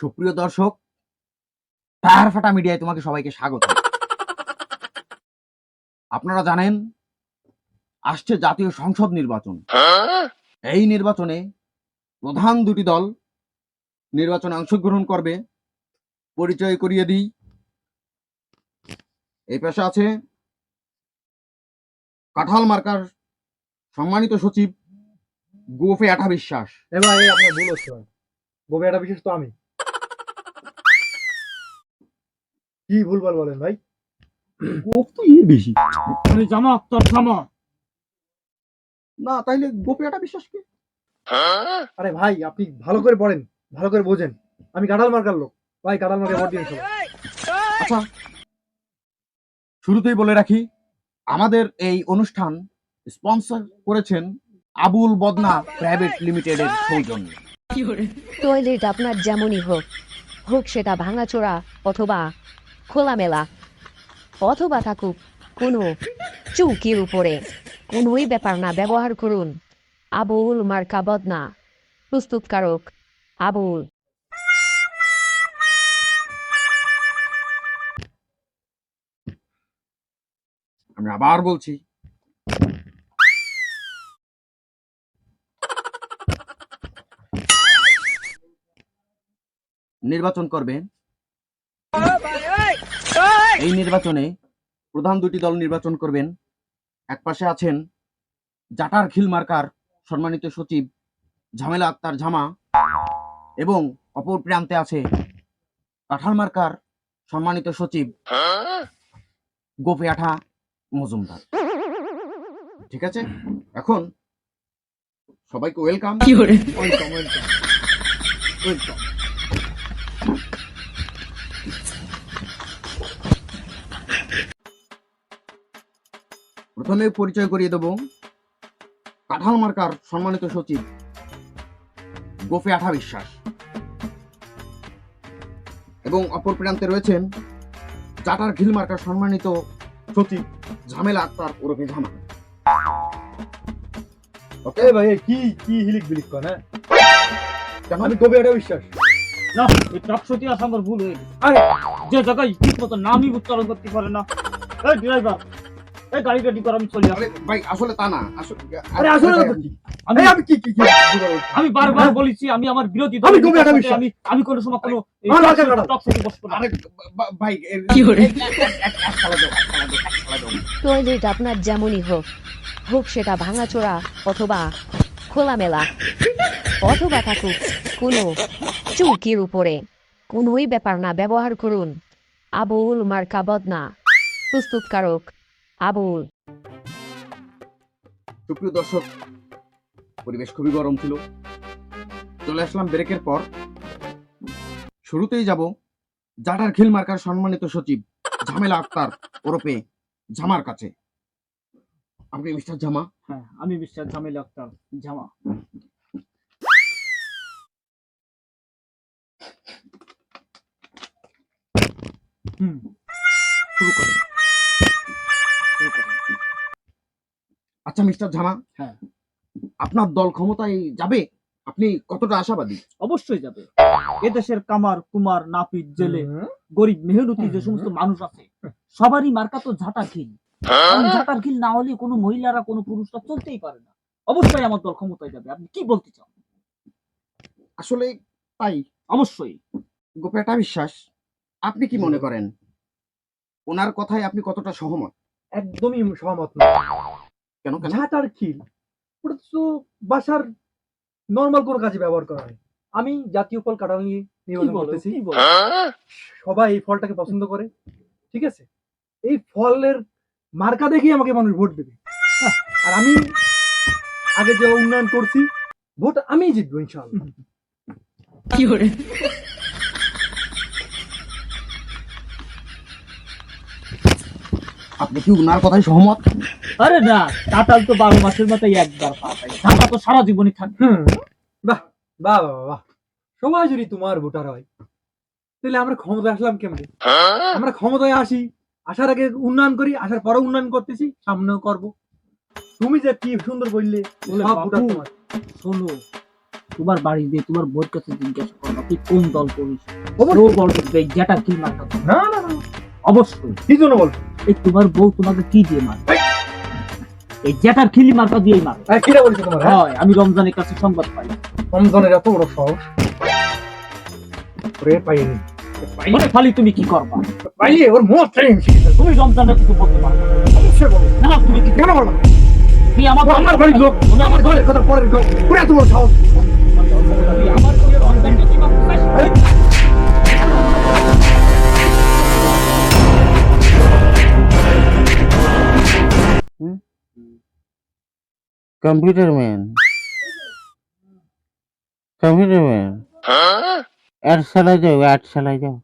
সুপ্রিয় দর্শক টায়ার ফাটা মিডিয়ায় তোমাকে সবাইকে স্বাগত। আপনারা জানেন, আসছে জাতীয় সংসদ নির্বাচন। এই নির্বাচনে প্রধান দুটি দল নির্বাচনে অংশগ্রহণ করবে। পরিচয় করিয়ে দিই। এই পেশা আছে কাঁঠাল মার্কার সম্মানিত সচিব গোফে আঠা বিশ্বাস এবার আপনার ভুল হচ্ছে গোবে একটা বিশেষ তো আমি। কি ভুলভাল বলেন ভাই? গোফ তো ইয়ে বেশি। আরে জামা তোর জামা না তাইলে গোপে আঠা বিশ্বাস কি? আরে ভাই আপনি ভালো করে পড়েন ভালো করে বোঝেন। আমি কাঁঠাল মার্কার লোক। ভাই কাঁঠাল মার্কার ভোট দিন আচ্ছা। শুরুতেই বলে রাখি আমাদের এই অনুষ্ঠান স্পন্সর করেছেন আবুল বদনা প্রাইভেট লিমিটেডের সৌজন্যে। টয়লেট আপনার যেমনই হোক হোক সেটা ভাঙাচোরা অথবা খোলামেলা, অথবা থাকুক কোনো চৌকির উপরে। কোনোই ব্যাপার না, ব্যবহার করুন। আবুল মার্কা বদনা, প্রস্তুতকারক আবুল। আমি আবার বলছি। নির্বাচন করবে এই নির্বাচনে প্রধান দুটি দল নির্বাচন করবেন। এক পাশে আছেন জাটার খিল মার্কার সম্মানিত সচিব ঝামেলা আক্তার ঝামা এবং অপর প্রান্তে আছে কাঁঠাল মার্কার সম্মানিত সচিব গোপে আঠা মজুমদার। ঠিক আছে? এখন সবাইকে ওয়েলকাম ওয়েলকাম ওয়েলকাম ওয়েলকাম প্রথমে পরিচয় করিয়ে দেব কাঁঠাল মার্কার সম্মানিত সচিব গোফে আঠা বিশ্বাস। এবং অপর প্রান্তে রয়েছেন চাটার খিল মার্কার সম্মানিত সচিব ঝামেলা আক্তার ওরফে ঝামা ওকে ভাই কি কি হিলিক বিলিক কর হ্যাঁ? কেন? আমি গোবে একটা বিশ্বাস। না এই টপসটি আসা আমার ভুল হয়ে গেছে। আরে! যে জায়গায় ঠিক মতো নামই উচ্চারণ করতে পারে না। এই ড্রাইভার এই গাড়ি কর আমি চলি আরে ভাই আসলে তা না। আরে আসলে আমি আমি কি কি বলছি? আমি বারবার বলেছি আমি আমার বিরোধী আমি। আমি আমি কোনো সময় কোনো বসবো আরে ভাই কি করে? টয়লেট আপনার যেমনই হোক হোক সেটা ভাঙাচোরা অথবা খোলামেলা অথবা থাকুক কোনো চৌকির উপরে কোনোই ব্যাপার না ব্যবহার করুন। আবুল মার্কা বদনা প্রস্তুতকারক। আবুল। সুপ্রিয় দর্শক পরিবেশ খুবই গরম ছিল। চলে আসলাম ব্রেকের পর। শুরুতেই যাব জাটার খিল মার্কার সম্মানিত সচিব ঝামেলা আক্তার ওরফে ঝামার কাছে। আপনি মিস্টার ঝামা? হ্যাঁ আমি বিশ্বাস ঝামেলা আক্তার জামা হুম। শুরু করেন শুরু করেন আচ্ছা মিস্টার ঝামা। হ্যাঁ। আপনার দল ক্ষমতায় যাবে? আপনি কতটা আশাবাদী? অবশ্যই যাবে। এদেশের কামার কুমার নাপিত জেলে গরিব মেহনতি যে সমস্ত মানুষ আছে সবারই মার্কা তো ঝাঁটা খিল। কারণ ঝাঁটার খিল না হলে কোনো মহিলারা কোনো পুরুষরা চলতেই পারে না। অবশ্যই আমার দল ক্ষমতায় যাবে। আপনি কি বলতে চান? আসলে তাই। অবশ্যই। গোপেটা বিশ্বাস। আপনি কি মনে করেন? ওনার কথায় আপনি কতটা সহমত? একদমই সহমত না কেন কেন? ঝাঁটার খিল ওটা তো বাসার নর্মাল কোনো কাজে ব্যবহার করা হয়। আমি জাতীয় ফল কাঁঠাল নিয়ে কি নির্বাচন করতেছি। সবাই এই ফলটাকে পছন্দ করে ঠিক আছে? এই ফলের মার্কা দেখেই আমাকে মানুষ ভোট দেবে। হ্যাঁ, আর আমি আগে যে উন্নয়ন করছি ভোট আমি জিতবো ইনশাআল্লাহ। আপনি কি উনার কথায় সহমত? আরে না কাঁঠাল তো বারো মাসের মাথায় একবার তো সারা জীবনই হুম বাহ বাহ বাহ বাহ, সবাই যদি তোমার ভোটার হয় তাহলে আমরা ক্ষমতায় আসলাম কেমনে? আমরা ক্ষমতায় আসি আসার আগে উন্নয়ন করি আসার পরে উন্নয়ন করতেছি সামনেও করব। তুমি যে কি সুন্দর বললে সব ভোটার তোমার। শোনো তোমার বাড়ি দিয়ে তোমার বউর কাছে জিজ্ঞাসা করবা তুই কোন দল করিস অবশ্যই। ও বলবে যে জ্যাটার খিল না না অবশ্যই। কি জন্য বল? এই তোমার বউ তোমাকে কি দিয়ে মারে এই জ্যাটার খিলি মার্কা দিয়েই মারে। আরে কিরা বলছো তোমার হ্যাঁ? হয় আমি রমজানের কাছে সংবাদ পাই। রমজানের এত বড় সাহস। রে পাইনি মানে খালি তুমি কি করবা? পাইলে ওর মত ট্রেন তুমি রমজানের কিছু বলতে পারবে না। তুমি কি কেন বলো তুই আমার আমার বাড়ির লোক। আমার ঘরের কথা পরের লোক। পুরা তোমার সাহস। আমার ঘরে রমজানকে কি মারতে? Computer man. Computer man. आठ साल जाओ एट साल जाओ।